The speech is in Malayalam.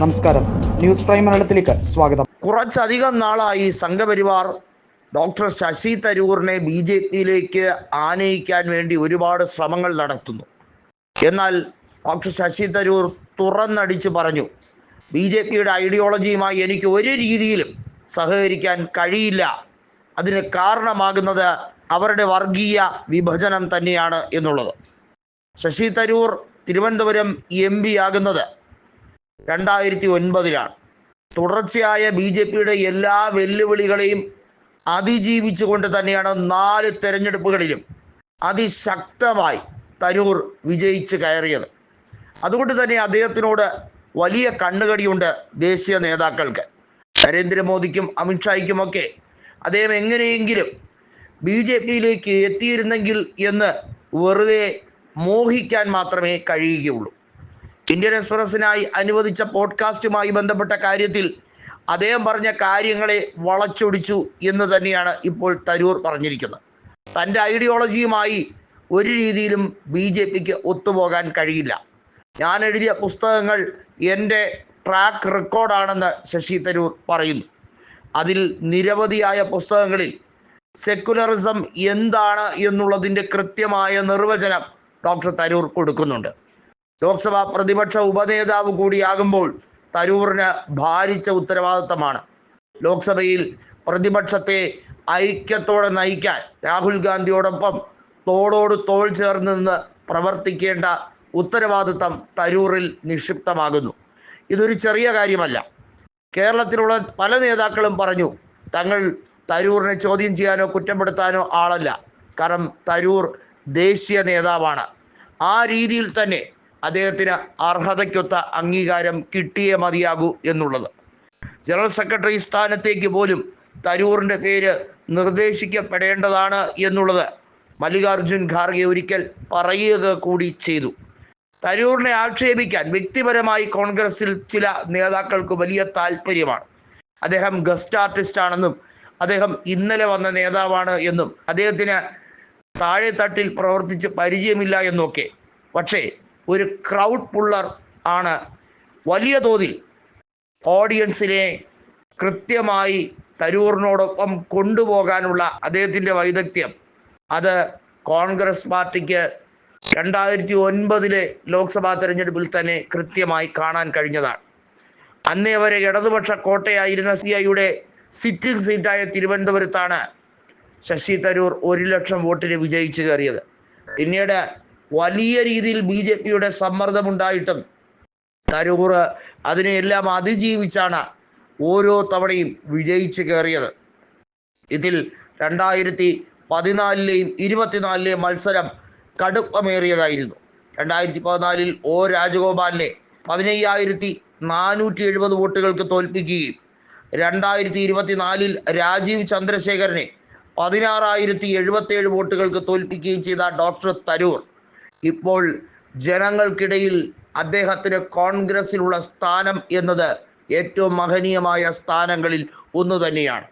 നമസ്കാരം. ന്യൂസ് പ്രൈം മലയാളത്തിലേക്ക് സ്വാഗതം. കുറച്ചധികം നാളായി സംഘപരിവാർ ഡോക്ടർ ശശി തരൂറിനെ ബി ജെ പിയിലേക്ക് ആനയിക്കാൻ വേണ്ടി ഒരുപാട് ശ്രമങ്ങൾ നടത്തുന്നു. എന്നാൽ ഡോക്ടർ ശശി തരൂർ തുറന്നടിച്ച് പറഞ്ഞു ബി ജെ പിയുടെ ഐഡിയോളജിയുമായി എനിക്ക് ഒരു രീതിയിലും സഹകരിക്കാൻ കഴിയില്ല. അതിന് കാരണമാകുന്നത് അവരുടെ വർഗീയ വിഭജനം തന്നെയാണ് എന്നുള്ളത്. ശശി തരൂർ തിരുവനന്തപുരം എം പി ആകുന്നത് രണ്ടായിരത്തി ഒൻപതിലാണ് തുടർച്ചയായ ബി ജെ പിയുടെ എല്ലാ വെല്ലുവിളികളെയും അതിജീവിച്ചുകൊണ്ട് തന്നെയാണ് നാല് തെരഞ്ഞെടുപ്പുകളിലും അതിശക്തമായി തരൂർ വിജയിച്ച് കയറിയത്. അതുകൊണ്ട് തന്നെ അദ്ദേഹത്തിനോട് വലിയ കണ്ണുകടിയുണ്ട് ദേശീയ നേതാക്കൾക്ക്. നരേന്ദ്രമോദിക്കും അമിത്ഷായ്ക്കുമൊക്കെ അദ്ദേഹം എങ്ങനെയെങ്കിലും ബി ജെ പിയിലേക്ക് എത്തിയിരുന്നെങ്കിൽ എന്ന് വെറുതെ മോഹിക്കാൻ മാത്രമേ കഴിയുകയുള്ളൂ. ഇന്ത്യൻ എക്സ്പ്രസിനായി അനുവദിച്ച പോഡ്കാസ്റ്റുമായി ബന്ധപ്പെട്ട കാര്യത്തിൽ അദ്ദേഹം പറഞ്ഞ കാര്യങ്ങളെ വളച്ചൊടിച്ചു എന്ന് തന്നെയാണ് ഇപ്പോൾ തരൂർ പറഞ്ഞിരിക്കുന്നത്. തന്റെ ഐഡിയോളജിയുമായി ഒരു രീതിയിലും ബി ജെ പിക്ക് ഒത്തുപോകാൻ കഴിയില്ല. ഞാൻ എഴുതിയ പുസ്തകങ്ങൾ എന്റെ ട്രാക്ക് റെക്കോർഡാണെന്ന് ശശി തരൂർ പറയുന്നു. അതിൽ നിരവധിയായ പുസ്തകങ്ങളിൽ സെക്കുലറിസം എന്താണ് എന്നുള്ളതിന്റെ കൃത്യമായ നിർവചനം ഡോക്ടർ തരൂർ കൊടുക്കുന്നുണ്ട്. ലോക്സഭാ പ്രതിപക്ഷ ഉപനേതാവ് കൂടിയാകുമ്പോൾ തരൂറിന് ഭാരിച്ച ഉത്തരവാദിത്തമാണ്. ലോക്സഭയിൽ പ്രതിപക്ഷത്തെ ഐക്യത്തോടെ നയിക്കാൻ രാഹുൽ ഗാന്ധിയോടൊപ്പം തോളോട് തോൾ ചേർന്ന് നിന്ന് പ്രവർത്തിക്കേണ്ട ഉത്തരവാദിത്തം തരൂറിൽ നിക്ഷിപ്തമാകുന്നു. ഇതൊരു ചെറിയ കാര്യമല്ല. കേരളത്തിലുള്ള പല നേതാക്കളും പറഞ്ഞു തങ്ങൾ തരൂറിനെ ചോദ്യം ചെയ്യാനോ കുറ്റപ്പെടുത്താനോ ആളല്ല. കാരണം തരൂർ ദേശീയ നേതാവാണ്. ആ രീതിയിൽ തന്നെ അദ്ദേഹത്തിന് അർഹതയ്ക്കൊത്ത അംഗീകാരം കിട്ടിയേ മതിയാകൂ എന്നുള്ളത്. ജനറൽ സെക്രട്ടറി സ്ഥാനത്തേക്ക് പോലും തരൂറിന്റെ പേര് നിർദ്ദേശിക്കപ്പെടേണ്ടതാണ് എന്നുള്ളത് മല്ലികാർജുൻ ഖാർഗെ ഒരിക്കൽ പറയുക കൂടി ചെയ്തു. തരൂറിനെ ആക്ഷേപിക്കാൻ വ്യക്തിപരമായി കോൺഗ്രസിൽ ചില നേതാക്കൾക്ക് വലിയ താല്പര്യമാണ്. അദ്ദേഹം ഗസ്റ്റ് ആർട്ടിസ്റ്റ് ആണെന്നും അദ്ദേഹം ഇന്നലെ വന്ന നേതാവാണ് എന്നും അദ്ദേഹത്തിന് താഴെ തട്ടിൽ പ്രവർത്തിച്ച് പരിചയമില്ല എന്നൊക്കെ. പക്ഷേ ഒരു ക്രൗഡ് പുള്ളർ ആണ്. വലിയ തോതിൽ ഓഡിയൻസിനെ കൃത്യമായി തരൂറിനോടൊപ്പം കൊണ്ടുപോകാനുള്ള അദ്ദേഹത്തിന്റെ വൈദഗ്ധ്യം. അത് കോൺഗ്രസ് പാർട്ടിക്ക് രണ്ടായിരത്തി ഒൻപതിലെ ലോക്സഭാ തെരഞ്ഞെടുപ്പിൽ തന്നെ കൃത്യമായി കാണാൻ കഴിഞ്ഞതാണ്. അന്നേ വരെ ഇടതുപക്ഷ കോട്ടയായിരുന്ന സി ഐയുടെ സിറ്റിംഗ് സീറ്റായ തിരുവനന്തപുരത്താണ് ശശി തരൂർ ഒരു ലക്ഷം വോട്ടിന് വിജയിച്ചു കയറിയത്. പിന്നീട് വലിയ രീതിയിൽ ബി ജെ പിയുടെ സമ്മർദ്ദമുണ്ടായിട്ടും തരൂർ അതിനെയെല്ലാം അതിജീവിച്ചാണ് ഓരോ തവണയും വിജയിച്ചു കയറിയത്. ഇതിൽ രണ്ടായിരത്തി പതിനാലിലെയും ഇരുപത്തിനാലിലെയും മത്സരം കടുപ്പമേറിയതായിരുന്നു. രണ്ടായിരത്തി പതിനാലിൽ ഒ രാജഗോപാലിനെ പതിനയ്യായിരത്തി നാനൂറ്റി എഴുപത് വോട്ടുകൾക്ക് തോൽപ്പിക്കുകയും രണ്ടായിരത്തി ഇരുപത്തിനാലിൽ രാജീവ് ചന്ദ്രശേഖരനെ പതിനാറായിരത്തി എഴുപത്തേഴ് വോട്ടുകൾക്ക് തോൽപ്പിക്കുകയും ചെയ്ത ഡോക്ടർ തരൂർ ഇപ്പോൾ ജനങ്ങൾക്കിടയിൽ അദ്ദേഹത്തിന് കോൺഗ്രസിലുള്ള സ്ഥാനം എന്നത് ഏറ്റവും മഹനീയമായ സ്ഥാനങ്ങളിൽ ഒന്ന് തന്നെയാണ്.